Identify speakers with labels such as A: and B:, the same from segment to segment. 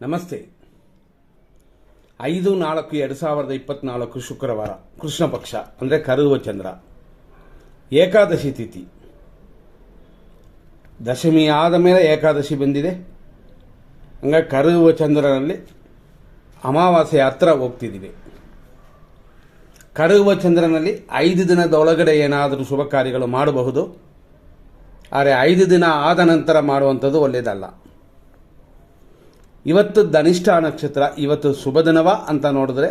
A: ನಮಸ್ತೆ. ಐದು, ನಾಲ್ಕು, ಎರಡು ಸಾವಿರದ ಇಪ್ಪತ್ನಾಲ್ಕು ಶುಕ್ರವಾರ, ಕೃಷ್ಣ ಪಕ್ಷ, ಅಂದರೆ ಕರುವ ಚಂದ್ರ. ಏಕಾದಶಿ ತಿಥಿ. ದಶಮಿ ಆದ ಮೇಲೆ ಏಕಾದಶಿ ಬಂದಿದೆ. ಹಂಗೆ ಕರುವ ಚಂದ್ರನಲ್ಲಿ ಅಮಾವಾಸ್ಯೆ ಹತ್ರ ಹೋಗ್ತಿದ್ದೀವಿ. ಕರುವ ಚಂದ್ರನಲ್ಲಿ ಐದು ದಿನದ ಒಳಗಡೆ ಏನಾದರೂ ಶುಭ ಕಾರ್ಯಗಳು ಮಾಡಬಹುದು. ಆದರೆ ಐದು ದಿನ ಆದ ನಂತರ ಮಾಡುವಂಥದ್ದು ಒಳ್ಳೆಯದಲ್ಲ ಇವತ್ತು ಧನಿಷ್ಠ ನಕ್ಷತ್ರ, ಇವತ್ತು ಶುಭ ದಿನವ ಅಂತ ನೋಡಿದ್ರೆ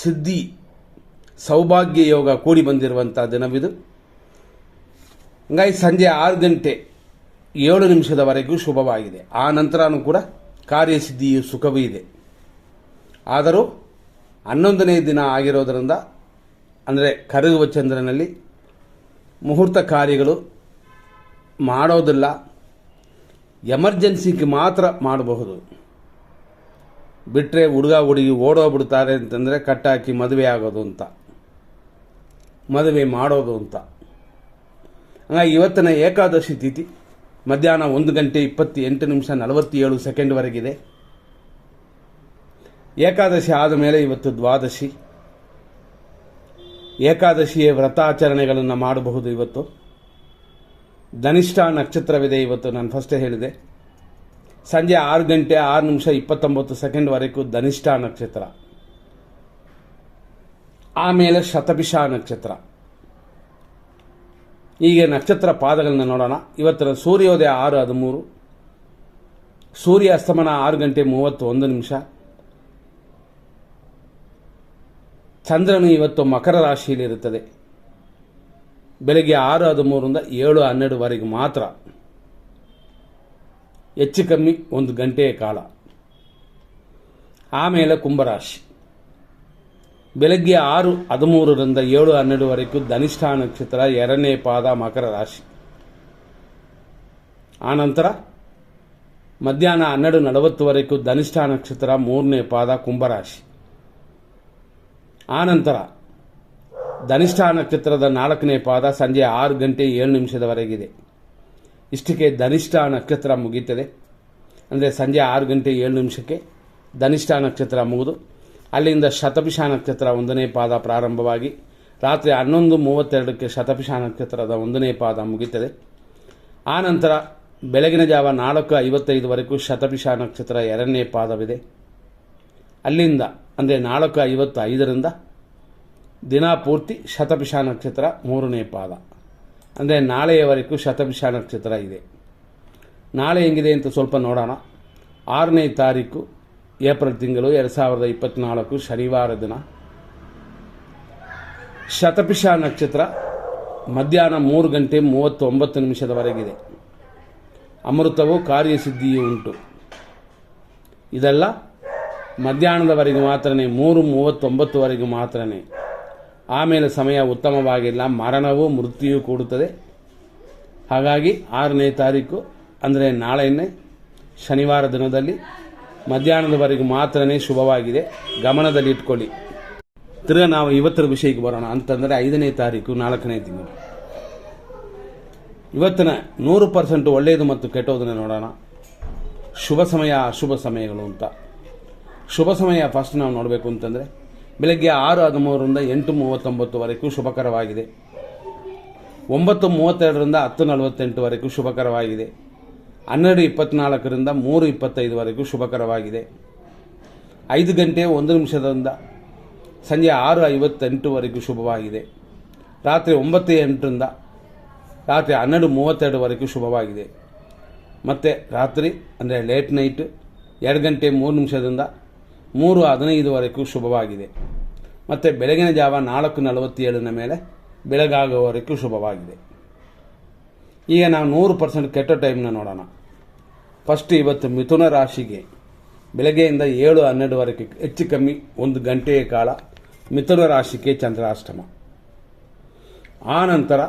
A: ಸಿದ್ಧಿ, ಸೌಭಾಗ್ಯ ಯೋಗ ಕೂಡಿ ಬಂದಿರುವಂಥ ದಿನವಿದು. ಹಂಗಾಗಿ ಸಂಜೆ ಆರು ಗಂಟೆ ಏಳು ನಿಮಿಷದವರೆಗೂ ಶುಭವಾಗಿದೆ. ಆ ನಂತರನೂ ಕೂಡ ಕಾರ್ಯಸಿದ್ಧಿಯು ಸುಖವೂ ಇದೆ. ಆದರೂ ಹನ್ನೊಂದನೇ ದಿನ ಆಗಿರೋದರಿಂದ, ಅಂದರೆ ಕರಗುವ ಚಂದ್ರನಲ್ಲಿ ಮುಹೂರ್ತ ಕಾರ್ಯಗಳು ಮಾಡೋದಿಲ್ಲ. ಎಮರ್ಜೆನ್ಸಿಗೆ ಮಾತ್ರ ಮಾಡಬಹುದು. ಬಿಟ್ಟರೆ ಹುಡುಗ ಹುಡುಗಿ ಓಡೋಗ್ಬಿಡ್ತಾರೆ ಅಂತಂದರೆ ಕಟ್ಟಾಕಿ ಮದುವೆ ಆಗೋದು ಅಂತ. ಮದುವೆ ಮಾಡೋದು ಅಂತ. ಹಂಗಾಗಿ ಇವತ್ತಿನ ಏಕಾದಶಿ ತಿಥಿ ಮಧ್ಯಾಹ್ನ ಒಂದು ಗಂಟೆ ಇಪ್ಪತ್ತು ಎಂಟು ನಿಮಿಷ ನಲವತ್ತೇಳು ಸೆಕೆಂಡ್ವರೆಗಿದೆ. ಏಕಾದಶಿ ಆದ ಮೇಲೆ ಇವತ್ತು ದ್ವಾದಶಿ. ಏಕಾದಶಿಯ ವ್ರತಾಚರಣೆಗಳನ್ನು ಮಾಡಬಹುದು ಇವತ್ತು. ಧನಿಷ್ಠ ನಕ್ಷತ್ರವಿದೆ ಇವತ್ತು, ನಾನು ಫಸ್ಟೇ ಹೇಳಿದೆ. ಸಂಜೆ ಆರು ಗಂಟೆ ಆರು ನಿಮಿಷ ಇಪ್ಪತ್ತೊಂಬತ್ತು ಸೆಕೆಂಡ್ವರೆಗೂ ಧನಿಷ್ಠ ನಕ್ಷತ್ರ. ಆಮೇಲೆ ಶತಭಿಷ ನಕ್ಷತ್ರ. ಹೀಗೆ ನಕ್ಷತ್ರ ಪಾದಗಳನ್ನ ನೋಡೋಣ. ಇವತ್ತಿನ ಸೂರ್ಯೋದಯ ಆರು ಹದಿಮೂರು ಸೂರ್ಯ ಅಸ್ತಮನ ಆರು ಗಂಟೆ ಮೂವತ್ತು ಒಂದು ನಿಮಿಷ. ಚಂದ್ರನು ಇವತ್ತು ಮಕರ ರಾಶಿಯಲ್ಲಿರುತ್ತದೆ. ಬೆಳಗ್ಗೆ ಆರು ಹದಿಮೂರರಿಂದ ಏಳು ಹನ್ನೆರಡುವರೆಗೆ ಮಾತ್ರ. ಹೆಚ್ಚು ಕಮ್ಮಿ ಒಂದು ಗಂಟೆಯ ಕಾಲ. ಆಮೇಲೆ ಕುಂಭರಾಶಿ. ಬೆಳಗ್ಗೆ ಆರು, ಹದಿಮೂರರಿಂದ ಏಳು, ಹನ್ನೆರಡುವರೆಗೂ ಧನಿಷ್ಠ ನಕ್ಷತ್ರ ಎರಡನೇ ಪಾದ ಮಕರ ರಾಶಿ. ಆನಂತರ ಮಧ್ಯಾಹ್ನ ಹನ್ನೆರಡು ನಲವತ್ತುವರೆಗೂ ಧನಿಷ್ಠ ನಕ್ಷತ್ರ ಮೂರನೇ ಪಾದ ಕುಂಭರಾಶಿ. ಆನಂತರ ಧನಿಷ್ಠ ನಕ್ಷತ್ರದ ನಾಲ್ಕನೇ ಪಾದ ಸಂಜೆ ಆರು ಗಂಟೆ ಏಳು ನಿಮಿಷದವರೆಗಿದೆ. ಇಷ್ಟಕ್ಕೆ ಧನಿಷ್ಠ ನಕ್ಷತ್ರ ಮುಗೀತದೆ. ಅಂದರೆ ಸಂಜೆ ಆರು ಗಂಟೆ ಏಳು ನಿಮಿಷಕ್ಕೆ ಧನಿಷ್ಠ ನಕ್ಷತ್ರ ಮುಗಿದು, ಅಲ್ಲಿಂದ ಶತಪಿಷ ನಕ್ಷತ್ರ ಒಂದನೇ ಪಾದ ಪ್ರಾರಂಭವಾಗಿ, ರಾತ್ರಿ ಹನ್ನೊಂದು ಮೂವತ್ತೆರಡಕ್ಕೆ ಶತಪಿಷ ನಕ್ಷತ್ರದ ಒಂದನೇ ಪಾದ ಮುಗೀತದೆ. ಆನಂತರ ಬೆಳಗಿನ ಜಾವ ನಾಲ್ಕು ಐವತ್ತೈದುವರೆಗೂ ಶತಪಿಷ ನಕ್ಷತ್ರ ಎರಡನೇ ಪಾದವಿದೆ. ಅಲ್ಲಿಂದ, ಅಂದರೆ ನಾಲ್ಕು ಐವತ್ತೈದರಿಂದ ದಿನ ಪೂರ್ತಿ ಶತಪಿಷ ನಕ್ಷತ್ರ ಮೂರನೇ ಪಾದ. ಅಂದರೆ ನಾಳೆಯವರೆಗೂ ಶತಭಿಷ ನಕ್ಷತ್ರ ಇದೆ. ನಾಳೆ ಹೆಂಗಿದೆ ಅಂತ ಸ್ವಲ್ಪ ನೋಡೋಣ. ಆರನೇ ತಾರೀಕು, ಏಪ್ರಿಲ್ ತಿಂಗಳು, ಎರಡು ಸಾವಿರದ ಇಪ್ಪತ್ತ್ನಾಲ್ಕು ಶನಿವಾರ ದಿನ. ಶತಪಿಷ ನಕ್ಷತ್ರ ಮಧ್ಯಾಹ್ನ ಮೂರು ಗಂಟೆ ಮೂವತ್ತೊಂಬತ್ತು ನಿಮಿಷದವರೆಗಿದೆ. ಅಮೃತವು, ಕಾರ್ಯಸಿದ್ಧಿಯೂ ಉಂಟು. ಇದೆಲ್ಲ ಮಧ್ಯಾಹ್ನದವರೆಗೆ ಮಾತ್ರನೇ, ಮೂರು ಮೂವತ್ತೊಂಬತ್ತುವರೆಗೂ ಮಾತ್ರನೇ. ಆಮೇಲೆ ಸಮಯ ಉತ್ತಮವಾಗಿಲ್ಲ, ಮರಣವೂ ಮೃತ್ಯುವು ಕೂಡುತ್ತದೆ. ಹಾಗಾಗಿ ಆರನೇ ತಾರೀಕು, ಅಂದರೆ ನಾಳೆಯೇ ಶನಿವಾರ ದಿನದಲ್ಲಿ ಮಧ್ಯಾಹ್ನದವರೆಗೂ ಮಾತ್ರನೇ ಶುಭವಾಗಿದೆ. ಗಮನದಲ್ಲಿ ಇಟ್ಕೊಳ್ಳಿ. ತಿರ್ಗಾ ನಾವು ಇವತ್ತರ ವಿಷಯಕ್ಕೆ ಬರೋಣ. ಅಂತಂದರೆ ಐದನೇ ತಾರೀಕು, ನಾಲ್ಕನೇ ತಿಂಗಳು ಇವತ್ತಿನ ನೂರು ಪರ್ಸೆಂಟ್ ಒಳ್ಳೆಯದು ಮತ್ತು ಕೆಟ್ಟೋದನ್ನು ನೋಡೋಣ. ಶುಭ ಸಮಯ, ಅಶುಭ ಸಮಯಗಳು ಅಂತ. ಶುಭ ಸಮಯ ಫಸ್ಟ್ ನಾವು ನೋಡಬೇಕು ಅಂತಂದರೆ ಬೆಳಗ್ಗೆ ಆರು ಹದಿಮೂರರಿಂದ ಎಂಟು ಮೂವತ್ತೊಂಬತ್ತುವರೆಗೂ ಶುಭಕರವಾಗಿದೆ. ಒಂಬತ್ತು ಮೂವತ್ತೆರಡರಿಂದ ಹತ್ತು ನಲವತ್ತೆಂಟುವರೆಗೂ ಶುಭಕರವಾಗಿದೆ. ಹನ್ನೆರಡು ಇಪ್ಪತ್ನಾಲ್ಕರಿಂದ ಮೂರು ಇಪ್ಪತ್ತೈದುವರೆಗೂ ಶುಭಕರವಾಗಿದೆ. ಐದು ಗಂಟೆ ಒಂದು ನಿಮಿಷದಿಂದ ಸಂಜೆ ಆರು ಐವತ್ತೆಂಟುವರೆಗೂ ಶುಭವಾಗಿದೆ. ರಾತ್ರಿ ಒಂಬತ್ತು ಎಂಟರಿಂದ ರಾತ್ರಿ ಹನ್ನೆರಡು ಮೂವತ್ತೆರಡುವರೆಗೂ ಶುಭವಾಗಿದೆ. ಮತ್ತು ರಾತ್ರಿ ಅಂದರೆ ಲೇಟ್ ನೈಟ್ ಎರಡು ಗಂಟೆ ಮೂರು ನಿಮಿಷದಿಂದ ಮೂರು ಹದಿನೈದುವರೆಗೂ ಶುಭವಾಗಿದೆ. ಮತ್ತು ಬೆಳಗಿನ ಜಾವ ನಾಲ್ಕು ನಲವತ್ತೇಳಿನ ಮೇಲೆ ಬೆಳಗಾಗುವವರೆಗೂ ಶುಭವಾಗಿದೆ. ಈಗ ನಾವು ನೂರು ಪರ್ಸೆಂಟ್ ಕೆಟ್ಟ ಟೈಮ್ನ ನೋಡೋಣ. ಫಸ್ಟ್ ಇವತ್ತು ಮಿಥುನ ರಾಶಿಗೆ ಬೆಳಗ್ಗೆಯಿಂದ ಏಳು ಹನ್ನೆರಡುವರೆಗೆ ಹೆಚ್ಚು ಕಮ್ಮಿ ಒಂದು ಗಂಟೆಯ ಕಾಲ ಮಿಥುನ ರಾಶಿಗೆ ಚಂದ್ರಾಷ್ಟಮ. ಆನಂತರ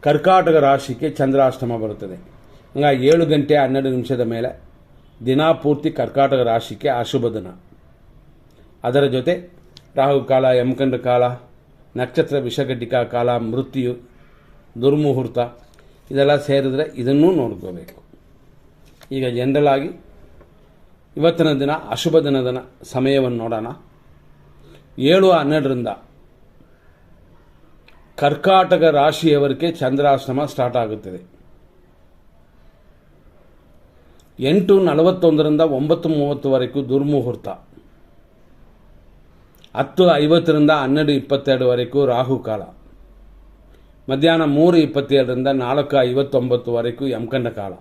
A: ಕರ್ಕಾಟಕ ರಾಶಿಗೆ ಚಂದ್ರಾಷ್ಟಮ ಬರುತ್ತದೆ. ಹಂಗಾಗಿ ಏಳು ಗಂಟೆ ಹನ್ನೆರಡು ನಿಮಿಷದ ಮೇಲೆ ದಿನ ಪೂರ್ತಿ ಕರ್ಕಾಟಕ ರಾಶಿಗೆ ಅಶುಭ ದಿನ. ಅದರ ಜೊತೆ ರಾಹುಕಾಲ ಯಮಕಂಡ ಕಾಲ, ನಕ್ಷತ್ರ ವಿಷಗಡ್ಡಿಕಾ ಕಾಲ, ಮೃತ್ಯು, ದುರ್ಮುಹೂರ್ತ ಇದೆಲ್ಲ ಸೇರಿದ್ರೆ ಇದನ್ನೂ ನೋಡ್ಕೋಬೇಕು. ಈಗ ಜನರಲ್ ಆಗಿ ಇವತ್ತಿನ ದಿನ ಅಶುಭ ದಿನದ ಸಮಯವನ್ನು ನೋಡೋಣ. ಏಳು ಹನ್ನೆರಡರಿಂದ ಕರ್ಕಾಟಕ ರಾಶಿಯವರಿಗೆ ಚಂದ್ರಾಶ್ರಮ ಸ್ಟಾರ್ಟ್ ಆಗುತ್ತದೆ. ಎಂಟು ನಲವತ್ತೊಂದರಿಂದ ಒಂಬತ್ತು ಮೂವತ್ತುವರೆಗೂ ದುರ್ಮುಹೂರ್ತ. ಹತ್ತು ಐವತ್ತರಿಂದ ಹನ್ನೆರಡು ಇಪ್ಪತ್ತೆರಡುವರೆಗೂ ರಾಹುಕಾಲ. ಮಧ್ಯಾಹ್ನ ಮೂರು ಇಪ್ಪತ್ತೇಳರಿಂದ ನಾಲ್ಕು ಐವತ್ತೊಂಬತ್ತುವರೆಗೂ ಯಮಕಂಡ ಕಾಲ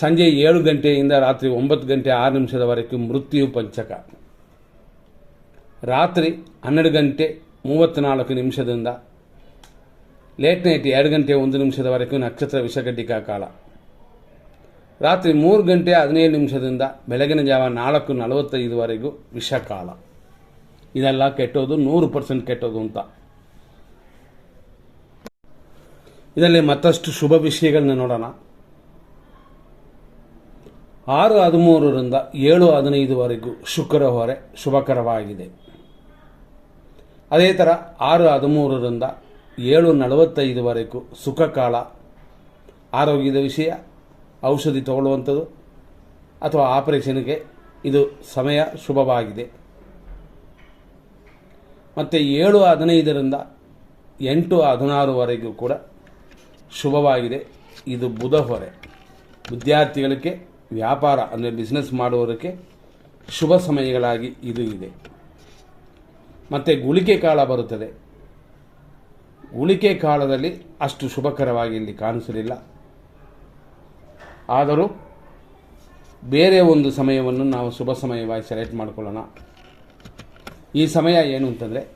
A: ಸಂಜೆ ಏಳು ಗಂಟೆಯಿಂದ ರಾತ್ರಿ ಒಂಬತ್ತು ಗಂಟೆ ಆರು ನಿಮಿಷದವರೆಗೂ ಮೃತ್ಯು ಪಂಚಕ. ರಾತ್ರಿ ಹನ್ನೆರಡು ಗಂಟೆ ಮೂವತ್ತ್ನಾಲ್ಕು ನಿಮಿಷದಿಂದ, ಲೇಟ್ ನೈಟ್ ಎರಡು ಗಂಟೆ ಒಂದು ನಿಮಿಷದವರೆಗೂ ನಕ್ಷತ್ರ ವಿಷಗಡ್ಡಿಕಾ ಕಾಲ. ರಾತ್ರಿ ಮೂರು ಗಂಟೆ ಹದಿನೈದು ನಿಮಿಷದಿಂದ ಬೆಳಗಿನ ಜಾವ ನಾಲ್ಕು ನಲವತ್ತೈದುವರೆಗೂ ವಿಷಕಾಲ ಇದೆಲ್ಲ ಕೆಟ್ಟೋದು, ನೂರು ಪರ್ಸೆಂಟ್ ಕೆಟ್ಟೋದು ಅಂತ. ಇದರಲ್ಲಿ ಮತ್ತಷ್ಟು ಶುಭ ವಿಷಯಗಳನ್ನ ನೋಡೋಣ. ಆರು ಹದಿಮೂರರಿಂದ ಏಳು ಹದಿನೈದುವರೆಗೂ ಶುಕ್ರ ಹೊರೆ ಶುಭಕರವಾಗಿದೆ. ಅದೇ ಥರ ಆರು ಹದಿಮೂರರಿಂದ ಏಳು ನಲವತ್ತೈದುವರೆಗೂ ಸುಖ ಕಾಲ ಆರೋಗ್ಯದ ವಿಷಯ ಔಷಧಿ ತಗೊಳ್ಳುವಂಥದ್ದು ಅಥವಾ ಆಪರೇಷನ್ಗೆ ಇದು ಸಮಯ ಶುಭವಾಗಿದೆ. ಮತ್ತು ಏಳು ಹದಿನೈದರಿಂದ ಎಂಟು ಹದಿನಾರುವರೆಗೂ ಕೂಡ ಶುಭವಾಗಿದೆ. ಇದು ಬುಧ ಹೊರೆ. ವಿದ್ಯಾರ್ಥಿಗಳಿಗೆ ವ್ಯಾಪಾರ ಅಂದರೆ ಬಿಸ್ನೆಸ್ ಮಾಡುವುದಕ್ಕೆ ಶುಭ ಸಮಯಗಳಾಗಿ ಇದು ಇದೆ. ಮತ್ತು ಗುಳಿಕೆ ಕಾಲ ಬರುತ್ತದೆ. ಗುಳಿಕೆ ಕಾಲದಲ್ಲಿ ಅಷ್ಟು ಶುಭಕರವಾಗಿ ಇಲ್ಲಿ ಕಾಣಿಸಲಿಲ್ಲ. ಆದರೂ ಬೇರೆ ಒಂದು ಸಮಯವನ್ನು ನಾವು ಶುಭ ಸಮಯವಾಗಿ ಸೆಲೆಕ್ಟ್ ಮಾಡಿಕೊಳ್ಳೋಣ. ಈ ಸಮಯ ಏನು ಅಂತಂದರೆ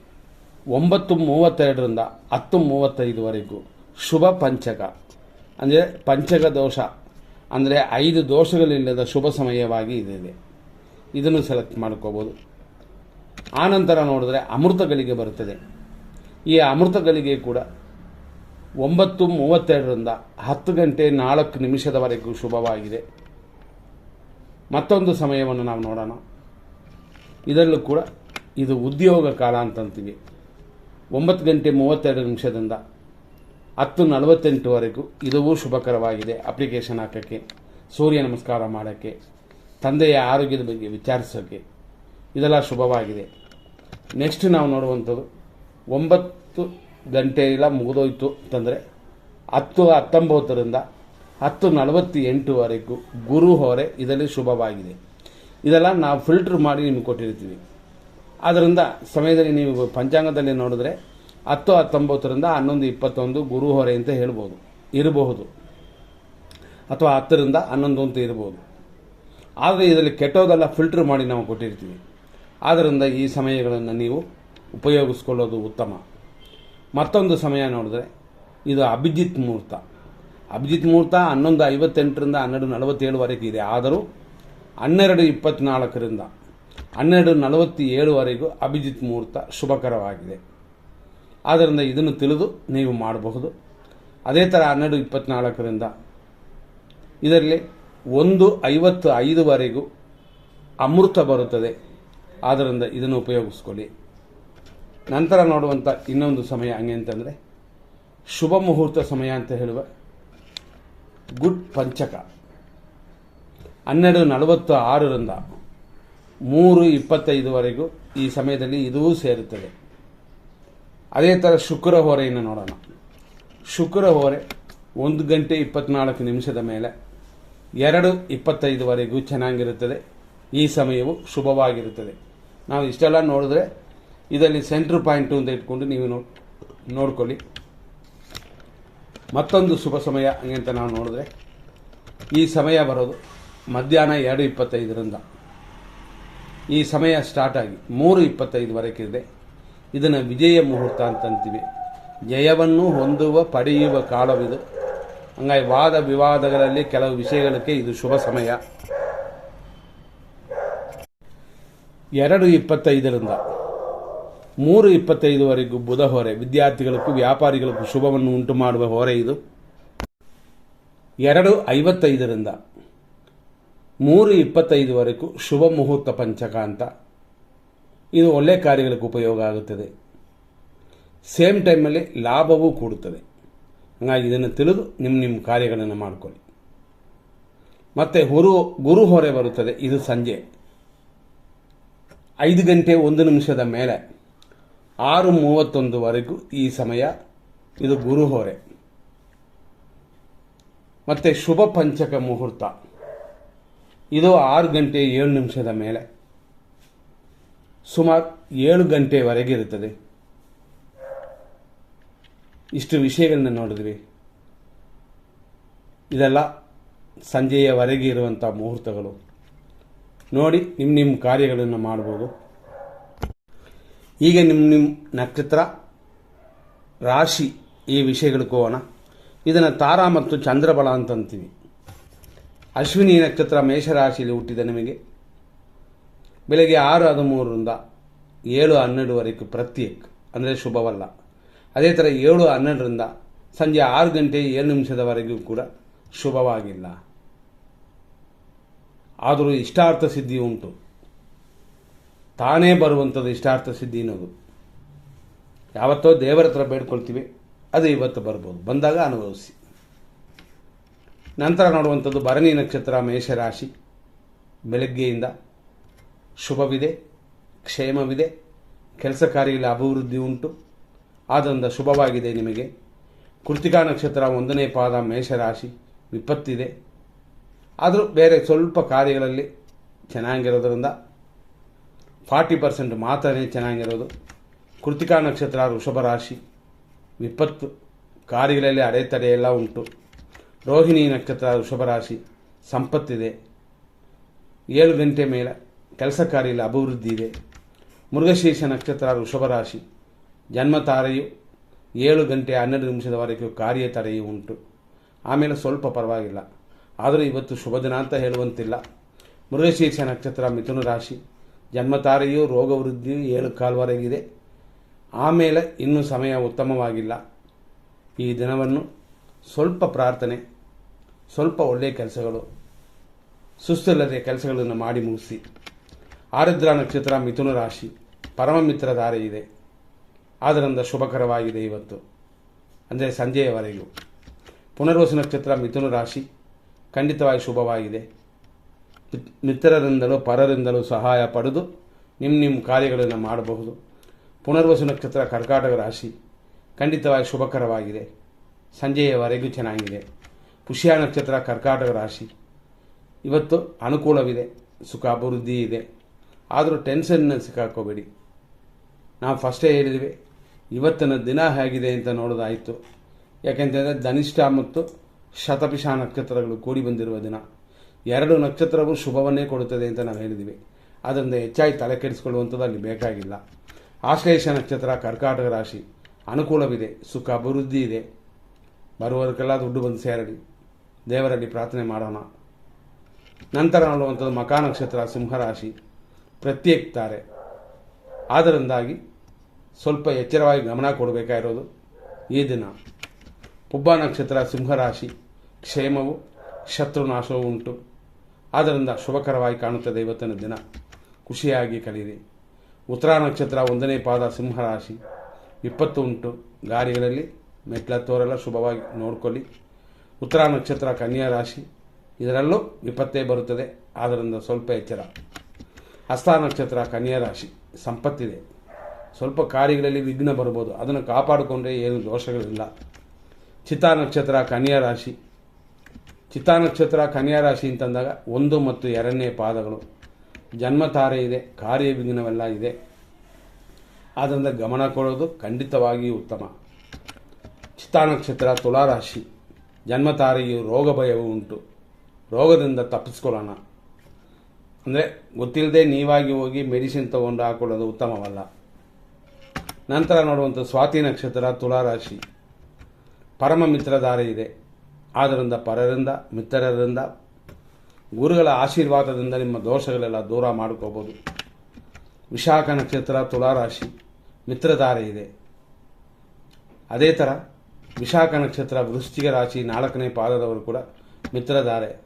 A: ಒಂಬತ್ತು ಮೂವತ್ತೆರಡರಿಂದ ಹತ್ತು ಮೂವತ್ತೈದುವರೆಗೂ ಶುಭ ಪಂಚಕ. ಅಂದರೆ ಪಂಚಕ ದೋಷ. ಅಂದರೆ ಐದು ದೋಷಗಳಿಲ್ಲದ ಶುಭ ಸಮಯವಾಗಿ ಇದಿದೆ. ಇದನ್ನು ಸೆಲೆಕ್ಟ್ ಮಾಡ್ಕೋಬೋದು. ಆನಂತರ ನೋಡಿದ್ರೆ ಅಮೃತಗಳಿಗೆ ಬರುತ್ತದೆ. ಈ ಅಮೃತಗಳಿಗೆ ಕೂಡ ಒಂಬತ್ತು ಮೂವತ್ತೆರಡರಿಂದ ಹತ್ತು ಗಂಟೆ ನಾಲ್ಕು ನಿಮಿಷದವರೆಗೂ ಶುಭವಾಗಿದೆ. ಮತ್ತೊಂದು ಸಮಯವನ್ನು ನಾವು ನೋಡೋಣ. ಇದರಲ್ಲೂ ಕೂಡ ಇದು ಉದ್ಯೋಗ ಕಾಲ ಅಂತಂತೀವಿ ಒಂಬತ್ತು ಗಂಟೆ ಮೂವತ್ತೆರಡು ನಿಮಿಷದಿಂದ ಹತ್ತು ನಲವತ್ತೆಂಟುವರೆಗೂ ಇದುವೂ ಶುಭಕರವಾಗಿದೆ ಅಪ್ಲಿಕೇಶನ್ ಹಾಕೋಕ್ಕೆ. ಸೂರ್ಯ ನಮಸ್ಕಾರ ಮಾಡೋಕ್ಕೆ, ತಂದೆಯ ಆರೋಗ್ಯದ ಬಗ್ಗೆ ವಿಚಾರಿಸೋಕ್ಕೆ ಇದೆಲ್ಲ ಶುಭವಾಗಿದೆ. ನೆಕ್ಸ್ಟ್ ನಾವು ನೋಡುವಂಥದ್ದು ಒಂಬತ್ತು ಗಂಟೆ ಇಲ್ಲ ಮುಗಿದೋಯ್ತು ಅಂತಂದರೆ ಹತ್ತು ಹತ್ತೊಂಬತ್ತರಿಂದ ಹತ್ತು ನಲವತ್ತು ಎಂಟುವರೆಗೂ ಗುರು ಹೊರೆ ಇದರಲ್ಲಿ ಶುಭವಾಗಿದೆ. ಇದೆಲ್ಲ ನಾವು ಫಿಲ್ಟ್ರ್ ಮಾಡಿ ನಿಮಗೆ ಕೊಟ್ಟಿರ್ತೀವಿ. ಆದ್ದರಿಂದ ಸಮಯದಲ್ಲಿ ನೀವು ಪಂಚಾಂಗದಲ್ಲಿ ನೋಡಿದ್ರೆ ಹತ್ತು ಹತ್ತೊಂಬತ್ತರಿಂದ ಹನ್ನೊಂದು ಇಪ್ಪತ್ತೊಂದು ಗುರು ಹೊರೆ ಅಂತ ಹೇಳ್ಬೋದು, ಇರಬಹುದು. ಅಥವಾ ಹತ್ತರಿಂದ ಹನ್ನೊಂದು ಅಂತ ಇರ್ಬೋದು ಆದರೆ ಇದರಲ್ಲಿ ಕೆಟ್ಟೋದೆಲ್ಲ ಫಿಲ್ಟ್ರ್ ಮಾಡಿ ನಾವು ಕೊಟ್ಟಿರ್ತೀವಿ. ಆದ್ದರಿಂದ ಈ ಸಮಯಗಳನ್ನು ನೀವು ಉಪಯೋಗಿಸ್ಕೊಳ್ಳೋದು ಉತ್ತಮ. ಮತ್ತೊಂದು ಸಮಯ ನೋಡಿದ್ರೆ ಇದು ಅಭಿಜಿತ್ ಮುಹೂರ್ತ ಅಭಿಜಿತ್ ಮುಹೂರ್ತ ಹನ್ನೊಂದು ಐವತ್ತೆಂಟರಿಂದ ಹನ್ನೆರಡು ನಲವತ್ತೇಳುವರೆಗೆ ಇದೆ. ಆದರೂ ಹನ್ನೆರಡು ಇಪ್ಪತ್ತ್ನಾಲ್ಕರಿಂದ ಹನ್ನೆರಡು ನಲವತ್ತೇಳುವರೆಗೂ ಅಭಿಜಿತ್ ಮುಹೂರ್ತ ಶುಭಕರವಾಗಿದೆ. ಆದ್ದರಿಂದ ಇದನ್ನು ತಿಳಿದು ನೀವು ಮಾಡಬಹುದು. ಅದೇ ಥರ ಹನ್ನೆರಡು ಇಪ್ಪತ್ತ್ನಾಲ್ಕರಿಂದ ಇದರಲ್ಲಿ ಒಂದು ಐವತ್ತು ಐದುವರೆಗೂ ಅಮೃತ ಬರುತ್ತದೆ. ಆದ್ದರಿಂದ ಇದನ್ನು ಉಪಯೋಗಿಸ್ಕೊಳ್ಳಿ. ನಂತರ ನೋಡುವಂಥ ಇನ್ನೊಂದು ಸಮಯ ಹಂಗೆ ಅಂತಂದರೆ ಶುಭ ಮುಹೂರ್ತ ಸಮಯ ಅಂತ ಹೇಳುವ ಗುಡ್ ಪಂಚಕ. ಹನ್ನೆರಡು ನಲವತ್ತು ಆರರಿಂದ ಮೂರು ಇಪ್ಪತ್ತೈದುವರೆಗೂ ಈ ಸಮಯದಲ್ಲಿ ಇದೂ ಸೇರುತ್ತದೆ. ಅದೇ ಥರ ಶುಕ್ರ ಹೊರೆಯನ್ನು ನೋಡೋಣ. ಶುಕ್ರ ಹೊರೆ ಒಂದು ಗಂಟೆ ಇಪ್ಪತ್ನಾಲ್ಕು ನಿಮಿಷದ ಮೇಲೆ ಎರಡು ಇಪ್ಪತ್ತೈದುವರೆಗೂ ಚೆನ್ನಾಗಿರುತ್ತದೆ. ಈ ಸಮಯವು ಶುಭವಾಗಿರುತ್ತದೆ. ನಾವು ಇಷ್ಟೆಲ್ಲ ನೋಡಿದ್ರೆ ಇದರಲ್ಲಿ ಸೆಂಟ್ರ್ ಪಾಯಿಂಟು ಅಂತ ಇಟ್ಕೊಂಡು ನೀವು ನೋ ನೋಡ್ಕೊಳ್ಳಿ. ಮತ್ತೊಂದು ಶುಭ ಸಮಯ ಅಂತ ನಾವು ನೋಡಿದ್ರೆ, ಈ ಸಮಯ ಬರೋದು ಮಧ್ಯಾಹ್ನ ಎರಡು ಇಪ್ಪತ್ತೈದರಿಂದ. ಈ ಸಮಯ ಸ್ಟಾರ್ಟ್ ಆಗಿ ಮೂರು ಇಪ್ಪತ್ತೈದುವರೆಗಿದೆ ಇದನ್ನು ವಿಜಯ ಮುಹೂರ್ತ ಅಂತಂತೀವಿ ಜಯವನ್ನು ಹೊಂದುವ, ಪಡೆಯುವ ಕಾಲವಿದು. ಹಂಗಾಗಿ ವಾದ ವಿವಾದಗಳಲ್ಲಿ ಕೆಲವು ವಿಷಯಗಳಿಗೆ ಇದು ಶುಭ ಸಮಯ. ಎರಡು ಇಪ್ಪತ್ತೈದರಿಂದ. ಮೂರು ಇಪ್ಪತ್ತೈದುವರೆಗೂ ಬುಧ ಹೊರೆ. ವಿದ್ಯಾರ್ಥಿಗಳಿಗೂ ವ್ಯಾಪಾರಿಗಳಿಗೂ ಶುಭವನ್ನು ಉಂಟು ಮಾಡುವ ಹೊರೆ ಇದು. ಎರಡು ಐವತ್ತೈದರಿಂದ ಮೂರು ಇಪ್ಪತ್ತೈದುವರೆಗೂ ಶುಭ ಮುಹೂರ್ತ ಪಂಚಕ ಅಂತ ಇದು ಒಳ್ಳೆ ಕಾರ್ಯಗಳಿಗೆ ಉಪಯೋಗ ಆಗುತ್ತದೆ. ಸೇಮ್ ಟೈಮಲ್ಲಿ ಲಾಭವೂ ಕೂಡುತ್ತದೆ. ಹಾಗಾಗಿ ಇದನ್ನು ತಿಳಿದು ನಿಮ್ಮ ನಿಮ್ಮ ಕಾರ್ಯಗಳನ್ನು ಮಾಡಿಕೊಳ್ಳಿ. ಮತ್ತು ಹುರು ಗುರು ಹೊರೆ ಬರುತ್ತದೆ. ಇದು ಸಂಜೆ. ಐದು ಗಂಟೆ ಒಂದು ನಿಮಿಷದ ಮೇಲೆ. ಆರು ಮೂವತ್ತೊಂದುವರೆಗೂ ಈ ಸಮಯ ಇದು ಗುರು ಹೊರೆ. ಮತ್ತೆ ಶುಭ ಪಂಚಕ ಮುಹೂರ್ತ. ಇದು ಆರು ಗಂಟೆ ಏಳು ನಿಮಿಷದ ಮೇಲೆ. ಸುಮಾರು ಏಳು ಗಂಟೆವರೆಗೆ ಇರುತ್ತದೆ. ಇಷ್ಟು ವಿಷಯಗಳನ್ನ ನೋಡಿದ್ವಿ. ಇದೆಲ್ಲ ಸಂಜೆಯವರೆಗೆ ಇರುವಂಥ ಮುಹೂರ್ತಗಳು. ನೋಡಿ ನಿಮ್ಮ ನಿಮ್ಮ ಕಾರ್ಯಗಳನ್ನು ಮಾಡ್ಬೋದು. ಈಗ ನಿಮ್ಮ ನಿಮ್ಮ ನಕ್ಷತ್ರ ರಾಶಿ ಈ ವಿಷಯಗಳು ಹೋಗೋಣ. ಇದನ್ನು ತಾರಾ ಮತ್ತು ಚಂದ್ರಬಲ ಅಂತಂತೀವಿ. ಅಶ್ವಿನಿ ನಕ್ಷತ್ರ ಮೇಷರಾಶಿಯಲ್ಲಿ ಹುಟ್ಟಿದ ನಿಮಗೆ. ಬೆಳಗ್ಗೆ ಆರು ಹದಿಮೂರರಿಂದ ಏಳು ಹನ್ನೆರಡುವರೆಗೂ ಪ್ರತ್ಯೇಕ, ಅಂದರೆ ಶುಭವಲ್ಲ. ಅದೇ ಥರ ಏಳು ಹನ್ನೆರಡರಿಂದ ಸಂಜೆ ಆರು ಗಂಟೆ ಏಳು ನಿಮಿಷದವರೆಗೂ ಕೂಡ ಶುಭವಾಗಿಲ್ಲ. ಆದರೂ ಇಷ್ಟಾರ್ಥ ಸಿದ್ಧಿ ಉಂಟು. ತಾನೇ ಬರುವಂಥದ್ದು ಇಷ್ಟಾರ್ಥ ಸಿದ್ಧಿ ಅನ್ನೋದು. ಯಾವತ್ತೋ ದೇವರ ಹತ್ರ ಬೇಡ್ಕೊಳ್ತೀವಿ, ಅದು ಇವತ್ತು ಬರ್ಬೋದು. ಬಂದಾಗ ಅನುಭವಿಸಿ. ನಂತರ ನೋಡುವಂಥದ್ದು ಭರಣಿ ನಕ್ಷತ್ರ ಮೇಷರಾಶಿ ಬೆಳಗ್ಗೆಯಿಂದ ಶುಭವಿದೆ, ಕ್ಷೇಮವಿದೆ, ಕೆಲಸ ಕಾರ್ಯಗಳ ಅಭಿವೃದ್ಧಿ ಉಂಟು. ಆದ್ದರಿಂದ ಶುಭವಾಗಿದೆ ನಿಮಗೆ. ಕೃತಿಕಾ ನಕ್ಷತ್ರ ಒಂದನೇ ಪಾದ ಮೇಷರಾಶಿ ವಿಪತ್ತಿದೆ. ಆದರೂ ಬೇರೆ ಸ್ವಲ್ಪ ಕಾರ್ಯಗಳಲ್ಲಿ ಚೆನ್ನಾಗಿರೋದ್ರಿಂದ ಫಾರ್ಟಿ ಪರ್ಸೆಂಟ್ ಮಾತ್ರನೇ ಚೆನ್ನಾಗಿರೋದು. ಕೃತಿಕಾ ನಕ್ಷತ್ರ, ವೃಷಭ ರಾಶಿ ವಿಪತ್ತು ಕಾರ್ಯಗಳಲ್ಲಿ ಅಡೆತಡೆ ಎಲ್ಲ ಉಂಟು. ರೋಹಿಣಿ ನಕ್ಷತ್ರ, ವೃಷಭ ರಾಶಿ, ಸಂಪತ್ತಿದೆ. ಏಳು ಗಂಟೆ ಮೇಲೆ ಕೆಲಸ ಕಾರ್ಯಗಳ ಅಭಿವೃದ್ಧಿ ಇದೆ. ಮೃಗಶೀರ್ಷ ನಕ್ಷತ್ರ, ವೃಷಭ ರಾಶಿ, ಜನ್ಮ ತಾರೆಯು ಏಳು ಗಂಟೆ ಹನ್ನೆರಡು ನಿಮಿಷದವರೆಗೂ ಕಾರ್ಯ ತಡೆಯು ಉಂಟು. ಆಮೇಲೆ ಸ್ವಲ್ಪ ಪರವಾಗಿಲ್ಲ. ಆದರೂ ಇವತ್ತು ಶುಭ ದಿನ ಅಂತ ಹೇಳುವಂತಿಲ್ಲ. ಮೃಗಶೀರ್ಷ ನಕ್ಷತ್ರ, ಮಿಥುನ ರಾಶಿ ಜನ್ಮ ರೋಗವೃದ್ಧಿಯು ರೋಗ ವೃದ್ಧಿಯು ಏಳು ಕಾಲ್ವರೆಗಿದೆ. ಆಮೇಲೆ ಇನ್ನೂ ಸಮಯ ಉತ್ತಮವಾಗಿಲ್ಲ. ಈ ದಿನವನ್ನು ಸ್ವಲ್ಪ ಪ್ರಾರ್ಥನೆ, ಸ್ವಲ್ಪ ಒಳ್ಳೆಯ ಕೆಲಸಗಳು, ಸುಸ್ತಿಲ್ಲದೆ ಕೆಲಸಗಳನ್ನು ಮಾಡಿ ಮುಗಿಸಿ. ಆರುದ್ರ ನಕ್ಷತ್ರ ಮಿಥುನ ರಾಶಿ, ಪರಮ ಮಿತ್ರ ಧಾರೆ ಇದೆ. ಆದ್ದರಿಂದ ಶುಭಕರವಾಗಿದೆ ಇವತ್ತು. ಅಂದರೆ ಸಂಜೆಯವರೆಗೂ. ಪುನರ್ವಸು ನಕ್ಷತ್ರ ಮಿಥುನ ರಾಶಿ, ಖಂಡಿತವಾಗಿ ಶುಭವಾಗಿದೆ. ಮಿತ್ರರಿಂದಲೂ ಪರರಿಂದಲೂ ಸಹಾಯ ಪಡೆದು ನಿಮ್ಮ ನಿಮ್ಮ ಕಾರ್ಯಗಳನ್ನು ಮಾಡಬಹುದು. ಪುನರ್ವಸು ನಕ್ಷತ್ರ ಕರ್ಕಾಟಕ ರಾಶಿ ಖಂಡಿತವಾಗಿ ಶುಭಕರವಾಗಿದೆ. ಸಂಜೆಯವರೆಗೂ ಚೆನ್ನಾಗಿದೆ. ಪುಷ್ಯ ನಕ್ಷತ್ರ ಕರ್ಕಾಟಕ ರಾಶಿ. ಇವತ್ತು ಅನುಕೂಲವಿದೆ. ಸುಖ, ಅಭಿವೃದ್ಧಿ ಇದೆ. ಆದರೂ ಟೆನ್ಷನ್ನ ಸಿಕ್ಕಾಕೋಬೇಡಿ. ನಾವು ಫಸ್ಟೇ ಹೇಳಿದ್ವಿ, ಇವತ್ತಿನ ದಿನ ಹೇಗಿದೆ ಅಂತ ನೋಡೋದಾಯಿತು. ಯಾಕೆಂತಂದರೆ ಧನಿಷ್ಠ ಮತ್ತು ಶತಪಿಷ ನಕ್ಷತ್ರಗಳು ಕೂಡಿ ಬಂದಿರುವ ದಿನ. ಎರಡು ನಕ್ಷತ್ರವು ಶುಭವನ್ನೇ ಕೊಡುತ್ತದೆ ಅಂತ ನಾವು ಹೇಳಿದ್ದೀವಿ. ಅದರಿಂದ ಹೆಚ್ಚಾಗಿ ತಲೆ ಕೆಡಿಸ್ಕೊಳ್ಳುವಂಥದ್ದು ಅಲ್ಲಿ ಬೇಕಾಗಿಲ್ಲ. ಆಶ್ಲೇಷ ನಕ್ಷತ್ರ, ಕರ್ಕಾಟಕ ರಾಶಿ, ಅನುಕೂಲವಿದೆ, ಸುಖ, ಅಭಿವೃದ್ಧಿ ಇದೆ. ಬರುವವರಿಗೆಲ್ಲ ದುಡ್ಡು ಬಂದು ಸೇರಲಿ. ದೇವರಲ್ಲಿ ಪ್ರಾರ್ಥನೆ ಮಾಡೋಣ. ನಂತರ ನೋಡುವಂಥದ್ದು ಮಕ ನಕ್ಷತ್ರ ಸಿಂಹರಾಶಿ ಪ್ರತ್ಯೇಕ್ತಾರೆ. ಆದ್ದರಿಂದಾಗಿ ಸ್ವಲ್ಪ ಎಚ್ಚರವಾಗಿ ಗಮನ ಕೊಡಬೇಕಾಗಿರೋದು ಈ ದಿನ. ಪುಬ್ಬ ನಕ್ಷತ್ರ ಸಿಂಹರಾಶಿ ಕ್ಷೇಮವು, ಶತ್ರುನಾಶವೂ ಉಂಟು. ಆದ್ದರಿಂದ ಶುಭಕರವಾಗಿ ಕಾಣುತ್ತದೆ ಇವತ್ತಿನ ದಿನ. ಖುಷಿಯಾಗಿ ಕಳೆಯಿರಿ ಉತ್ತರ ನಕ್ಷತ್ರ ಒಂದನೇ ಪಾದ ಸಿಂಹರಾಶಿ ವಿಪತ್ತು ಉಂಟು ಗಾಡಿಗಳಲ್ಲಿ ಮೆಟ್ಲತ್ತೋರೆಲ್ಲ ಶುಭವಾಗಿ ನೋಡ್ಕೊಳ್ಳಿ. ಉತ್ತರ ನಕ್ಷತ್ರ ಕನ್ಯಾ ರಾಶಿ. ಇದರಲ್ಲೂ ವಿಪತ್ತೇ ಬರುತ್ತದೆ. ಆದ್ದರಿಂದ ಸ್ವಲ್ಪ ಎಚ್ಚರ. ಹಸ್ತ ನಕ್ಷತ್ರ ಕನ್ಯಾ ರಾಶಿ. ಸಂಪತ್ತಿದೆ. ಸ್ವಲ್ಪ ಕಾರ್ಯಗಳಲ್ಲಿ ವಿಘ್ನ ಬರ್ಬೋದು. ಅದನ್ನು ಕಾಪಾಡಿಕೊಂಡ್ರೆ ಏನು ದೋಷಗಳಿಲ್ಲ. ಚಿತಾ ನಕ್ಷತ್ರ ಕನ್ಯಾ ರಾಶಿ. ಚಿತಾ ನಕ್ಷತ್ರ, ಕನ್ಯಾ ರಾಶಿ ಅಂತಂದಾಗ ಒಂದು ಮತ್ತು ಎರಡನೇ ಪಾದಗಳು. ಜನ್ಮ ತಾರೆ ಇದೆ, ಕಾರ್ಯ ವಿಘ್ನವೆಲ್ಲ ಇದೆ. ಆದ್ದರಿಂದ ಗಮನ ಕೊಡೋದು ಖಂಡಿತವಾಗಿಯೂ ಉತ್ತಮ. ಚಿತ್ತಾ ನಕ್ಷತ್ರ ತುಲಾರಾಶಿ ಜನ್ಮ ತಾರೆಯು ರೋಗ ಭಯವು ಉಂಟು. ರೋಗದಿಂದ ತಪ್ಪಿಸ್ಕೊಳ್ಳೋಣ. ಅಂದರೆ ಗೊತ್ತಿಲ್ಲದೆ ನೀವಾಗಿ ಹೋಗಿ ಮೆಡಿಸಿನ್ ತಗೊಂಡು ಹಾಕೊಳ್ಳೋದು ಉತ್ತಮವಲ್ಲ. ನಂತರ ನೋಡುವಂಥ ಸ್ವಾತಿ ನಕ್ಷತ್ರ ತುಲಾರಾಶಿ ಪರಮ ಮಿತ್ರಧಾರೆ ಇದೆ. ಆದ್ದರಿಂದ ಪರರಿಂದ, ಮಿತ್ರರಿಂದ, ಗುರುಗಳ ಆಶೀರ್ವಾದದಿಂದ ನಿಮ್ಮ ದೋಷಗಳೆಲ್ಲ ದೂರ ಮಾಡ್ಕೋಬೋದು. ವಿಶಾಖ ನಕ್ಷತ್ರ, ತುಲಾರಾಶಿ, ಮಿತ್ರಧಾರೆ ಇದೆ. ಅದೇ ಥರ ವಿಶಾಖ ನಕ್ಷತ್ರ, ವೃಶ್ಚಿಕ ರಾಶಿ, ನಾಲ್ಕನೇ ಪಾದದವರು ಕೂಡ ಮಿತ್ರಧಾರೆ,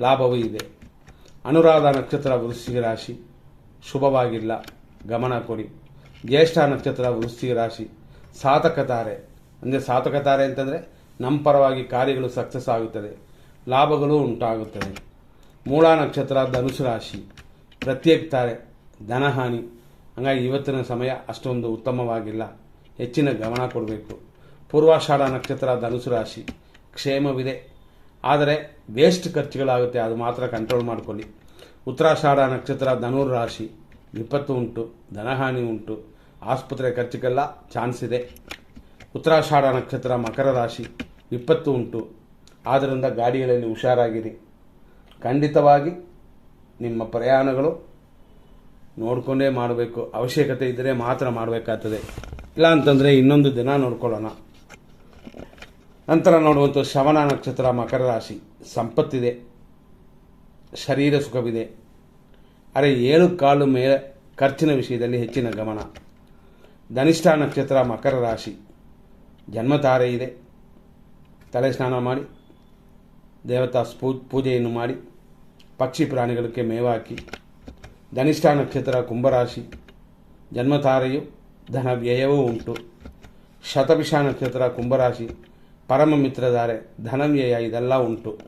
A: ಲಾಭವೂ ಇದೆ. ಅನುರಾಧ ನಕ್ಷತ್ರ, ವೃಶ್ಚಿಕ ರಾಶಿ, ಶುಭವಾಗಿಲ್ಲ, ಗಮನ ಕೊಡಿ. ಜ್ಯೇಷ್ಠ ನಕ್ಷತ್ರ, ವೃಶ್ಚಿಕ ರಾಶಿ ಸಾತಕ ತಾರೆ ಅಂದರೆ ಸಾತಕ ಅಂತಂದರೆ ನಮ್ಮ ಪರವಾಗಿ ಕಾರ್ಯಗಳು ಸಕ್ಸಸ್ ಆಗುತ್ತದೆ. ಲಾಭಗಳು ಉಂಟಾಗುತ್ತದೆ. ಮೂಳ ನಕ್ಷತ್ರ ಧನುಸು ರಾಶಿ. ಪ್ರತ್ಯೇಕತಾರೆ. ಧನಹಾನಿ. ಹಂಗಾಗಿ ಇವತ್ತಿನ ಸಮಯ ಅಷ್ಟೊಂದು ಉತ್ತಮವಾಗಿಲ್ಲ. ಹೆಚ್ಚಿನ ಗಮನ ಕೊಡಬೇಕು. ಪೂರ್ವಾಷಾಢ ನಕ್ಷತ್ರ ಧನುಸು ರಾಶಿ. ಕ್ಷೇಮವಿದೆ. ಆದರೆ ವೇಸ್ಟ್ ಖರ್ಚುಗಳಾಗುತ್ತೆ. ಅದು ಮಾತ್ರ ಕಂಟ್ರೋಲ್ ಮಾಡಿಕೊಳ್ಳಿ. ಉತ್ತರಾಷಾಢ ನಕ್ಷತ್ರ ಧನುರ್ ರಾಶಿ. ವಿಪತ್ತು ಉಂಟು. ಧನಹಾನಿ ಉಂಟು. ಆಸ್ಪತ್ರೆ ಖರ್ಚಿಗೆಲ್ಲ ಚಾನ್ಸ್ ಇದೆ. ಉತ್ತರಾಷಾಢ ನಕ್ಷತ್ರ ಮಕರ ರಾಶಿ ವಿಪತ್ತು ಉಂಟು ಆದ್ದರಿಂದ ಗಾಡಿಗಳಲ್ಲಿ ಹುಷಾರಾಗಿರಿ. ಖಂಡಿತವಾಗಿ ನಿಮ್ಮ ಪ್ರಯಾಣಗಳು ನೋಡಿಕೊಂಡೇ ಮಾಡಬೇಕು. ಅವಶ್ಯಕತೆ ಇದ್ದರೆ ಮಾತ್ರ ಮಾಡಬೇಕಾಗ್ತದೆ. ಇಲ್ಲ ಅಂತಂದರೆ ಇನ್ನೊಂದು ದಿನ ನೋಡ್ಕೊಳ್ಳೋಣ. ನಂತರ ನೋಡುವಂಥ ಶ್ರವಣ ನಕ್ಷತ್ರ ಮಕರ ರಾಶಿ. ಸಂಪತ್ತಿದೆ. ಶರೀರ ಸುಖವಿದೆ. ಅರೆ ಏಳು ಕಾಲು ಮೇಲೆ ಖರ್ಚಿನ ವಿಷಯದಲ್ಲಿ ಹೆಚ್ಚಿನ ಗಮನ. ಧನಿಷ್ಠ ನಕ್ಷತ್ರ ಮಕರ ರಾಶಿ. ಜನ್ಮತಾರೆ ಇದೆ. ತಲೆ ಸ್ನಾನ ಮಾಡಿ, ದೇವತಾ ಸ್ಪೂ, ಪೂಜೆಯನ್ನು ಮಾಡಿ, ಪಕ್ಷಿ ಪ್ರಾಣಿಗಳಿಗೆ ಮೇವಾಕಿ ಧನಿಷ್ಠ ನಕ್ಷತ್ರ ಕುಂಭರಾಶಿ ಜನ್ಮತಾರೆಯು ಧನ ವ್ಯಯವೂ ಉಂಟು. ಶತಭಿಷ ನಕ್ಷತ್ರ ಕುಂಭರಾಶಿ, ಪರಮ ಮಿತ್ರಧಾರೆ ಧನವ್ಯಯ ಇದೆಲ್ಲ ಉಂಟು.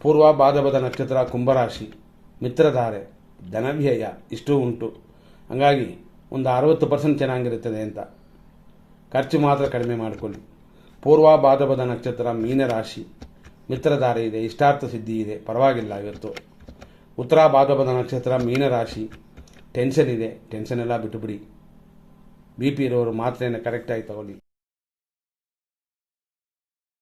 A: ಪೂರ್ವ ಭಾದ್ರಪದ ನಕ್ಷತ್ರ ಕುಂಭರಾಶಿ, ಮಿತ್ರಧಾರೆ ಧನವ್ಯಯ ಇಷ್ಟೂ ಉಂಟು. ಹಂಗಾಗಿ ಒಂದು ಅರವತ್ತು ಪರ್ಸೆಂಟ್ ಚೆನ್ನಾಗಿರುತ್ತದೆ ಅಂತ. ಖರ್ಚು ಮಾತ್ರ ಕಡಿಮೆ ಮಾಡಿಕೊಳ್ಳಿ. ಪೂರ್ವ ಭಾದ್ರಪದ ನಕ್ಷತ್ರ ಮೀನರಾಶಿ ಮಿತ್ರಧಾರೆ ಇದೆ, ಇಷ್ಟಾರ್ಥ ಸಿದ್ಧಿ ಇದೆ, ಪರವಾಗಿಲ್ಲ ಇವತ್ತು. ಉತ್ತರ ಭಾದ್ರಪದ ನಕ್ಷತ್ರ ಮೀನರಾಶಿ ಟೆನ್ಷನ್ ಇದೆ ಟೆನ್ಷನ್ ಎಲ್ಲ ಬಿಟ್ಟುಬಿಡಿ ಬಿ ಪಿ ಇರೋರು ಮಾತ್ರೆಯನ್ನು ಕರೆಕ್ಟಾಗಿ ತಗೊಳ್ಳಿ.